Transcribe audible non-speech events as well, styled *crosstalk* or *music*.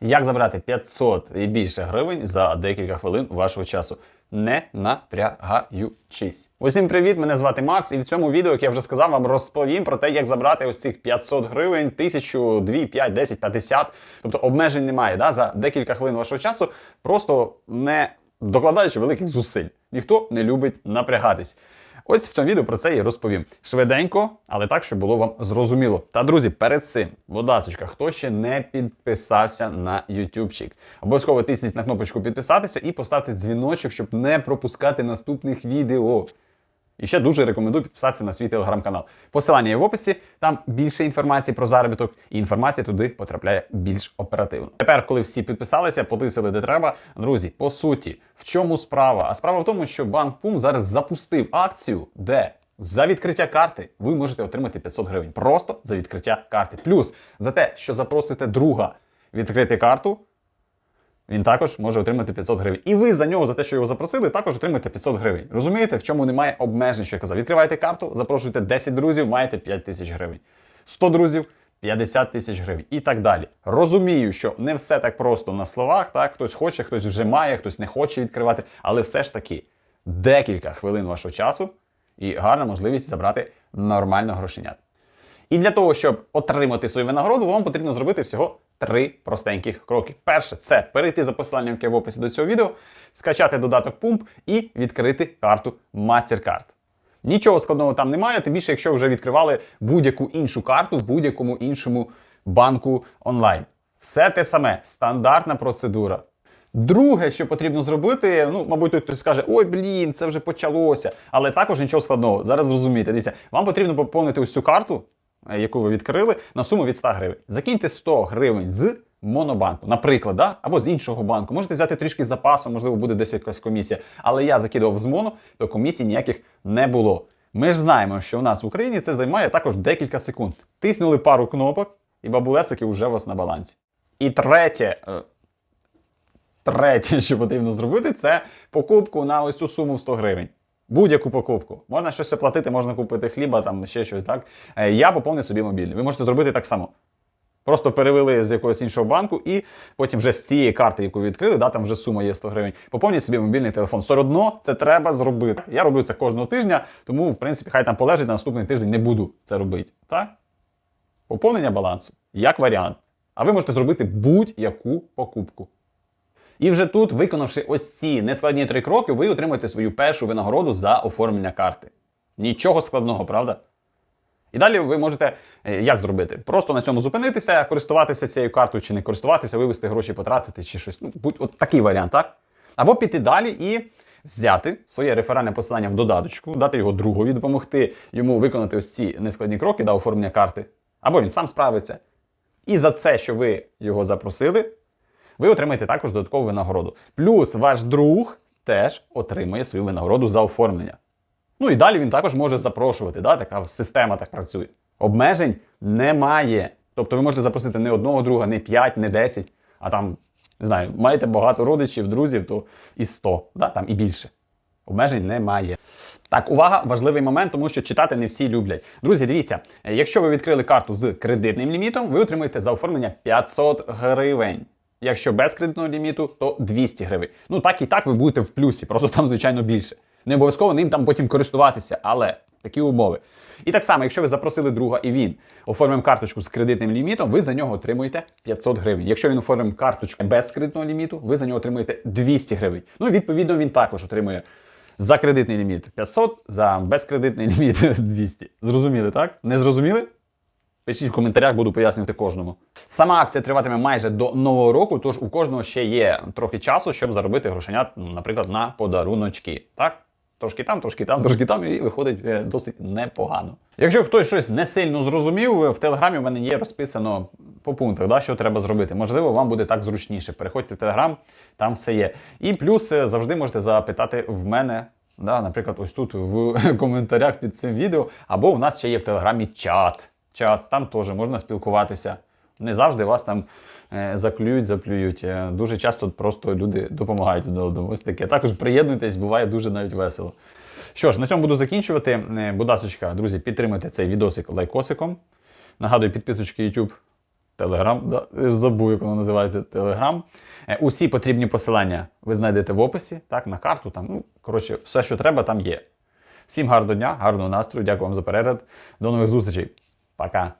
Як забрати 500 і більше гривень за декілька хвилин вашого часу, не напрягаючись. Усім привіт! Мене звати Макс, і в цьому відео, як я вже сказав, вам розповім про те, як забрати ось цих 500 гривень, 1000, 2, 5, 10, 50. Тобто обмежень немає да? за декілька хвилин вашого часу, просто не докладаючи великих зусиль. Ніхто не любить напрягатись. Ось в цьому відео про це і розповім. Швиденько, але так, щоб було вам зрозуміло. Та друзі, перед цим, будь ласка, хто ще не підписався на ютубчик, обов'язково тисніть на кнопочку підписатися і поставте дзвіночок, щоб не пропускати наступних відео. І ще дуже рекомендую підписатися на свій телеграм-канал. Посилання є в описі, там більше інформації про заробіток, і інформація туди потрапляє більш оперативно. Тепер, коли всі підписалися, потисили де треба. Друзі, по суті, в чому справа? А справа в тому, що банк Пум зараз запустив акцію, де за відкриття карти ви можете отримати 500 гривень. Просто за відкриття карти. Плюс за те, що запросите друга відкрити карту. Він також може отримати 500 гривень. І ви за нього, за те, що його запросили, також отримаєте 500 гривень. Розумієте, в чому немає обмежень, що я казав. Відкриваєте карту, запрошуєте 10 друзів, маєте 5 тисяч гривень. 100 друзів 50 тисяч гривень і так далі. Розумію, що не все так просто на словах. Так, хтось хоче, хтось вже має, хтось не хоче відкривати, але все ж таки декілька хвилин вашого часу і гарна можливість забрати нормально грошенят. І для того, щоб отримати свою винагороду, вам потрібно зробити всього три простеньких кроки. Перше, це перейти за посиланням, яке в описі до цього відео, скачати додаток Pump і відкрити карту MasterCard. Нічого складного там немає, тим більше, якщо вже відкривали будь-яку іншу карту в будь-якому іншому банку онлайн. Все те саме, стандартна процедура. Друге, що потрібно зробити, ну, мабуть, той хтось скаже, ой, блін, це вже почалося. Але також нічого складного. Зараз зрозумієте. Дивіться, вам потрібно поповнити ось цю карту, яку ви відкрили, на суму від 100 гривень. Закиньте 100 гривень з монобанку, наприклад, да? або з іншого банку. Можете взяти трішки запасу, можливо, буде десь якась комісія. Але я закидував з моно, то комісій ніяких не було. Ми ж знаємо, що у нас в Україні це займає також декілька секунд. Тиснули пару кнопок, і бабулесики вже у вас на балансі. І третє, е, третє, що потрібно зробити, це покупку на ось цю суму в 100 гривень. Будь-яку покупку. Можна щось оплатити, можна купити хліба, там ще щось, так? Е, Я поповнив собі мобільний. Ви можете зробити так само. Просто перевели з якогось іншого банку, і потім вже з цієї карти, яку відкрили, да, там вже сума є 100 гривень. Поповніть собі мобільний телефон. Все одно це треба зробити. Я роблю це кожного тижня, тому, в принципі, хай там полежить на наступний тиждень не буду це робити. Так? Поповнення балансу як варіант. А ви можете зробити будь-яку покупку. І вже тут, виконавши ось ці нескладні три кроки, ви отримаєте свою першу винагороду за оформлення карти. Нічого складного, правда? І далі ви можете е, як зробити? Просто на цьому зупинитися, користуватися цією картою чи не користуватися, вивести гроші, потратити чи щось. Ну, будь от такий варіант, так? Або піти далі і взяти своє реферальне посилання в додаточку, дати його другові, допомогти йому виконати ось ці нескладні кроки до оформлення карти. Або він сам справиться. І за це, що ви його запросили, ви отримаєте також додаткову винагороду. Плюс ваш друг теж отримає свою винагороду за оформлення. Ну і далі він також може запрошувати. Да? Така система так працює. Обмежень немає. Тобто ви можете запросити не одного друга, не 5, не 10, а там, не знаю, маєте багато родичів, друзів, то і 100, да? там і більше. Обмежень немає. Так, увага, важливий момент, тому що читати не всі люблять. Друзі, дивіться, якщо ви відкрили карту з кредитним лімітом, ви отримаєте за оформлення 500 гривень. Якщо без кредитного ліміту, то 200 гривень. Ну так і так ви будете в плюсі, просто там, звичайно, більше. Не обов'язково ним там потім користуватися, але такі умови. І так само, якщо ви запросили друга і він оформив карточку з кредитним лімітом, ви за нього отримуєте 500 гривень. Якщо він оформив карточку без кредитного ліміту, ви за нього отримуєте 200 гривень. Ну і відповідно він також отримує за кредитний ліміт 500, за безкредитний ліміт *laughs* 200. Зрозуміли, так? Не зрозуміли? Пишіть в коментарях, буду пояснювати кожному. Сама акція триватиме майже до нового року, тож у кожного ще є трохи часу, щоб заробити грошенят, ну, наприклад, на подаруночки. Так? Трошки там, трошки там, трошки там, і виходить е, досить непогано. Якщо хтось щось не сильно зрозумів, в телеграмі в мене є розписано по пунктах, да, що треба зробити. Можливо, вам буде так зручніше. Переходьте в телеграм, там все є. І плюс е, завжди можете запитати в мене. Да, наприклад, ось тут в *laughs* коментарях під цим відео, або у нас ще є в телеграмі чат. Чат, там теж можна спілкуватися. Не завжди вас там е, заклюють, заплюють. Е, Дуже часто просто люди допомагають один одному. Ось таке. Також приєднуйтесь, буває дуже навіть весело. Що ж, на цьому буду закінчувати. Е, Будь ласочка, друзі, підтримуйте цей відосик лайкосиком. Нагадую, підписочки YouTube Телеграм, да, забув, як воно називається. Е, Усі потрібні посилання ви знайдете в описі, так, на карту. Там, ну, коротше, все, що треба, там є. Всім гарного дня, гарного настрою. Дякую вам за перегляд. До нових зустрічей. Пока.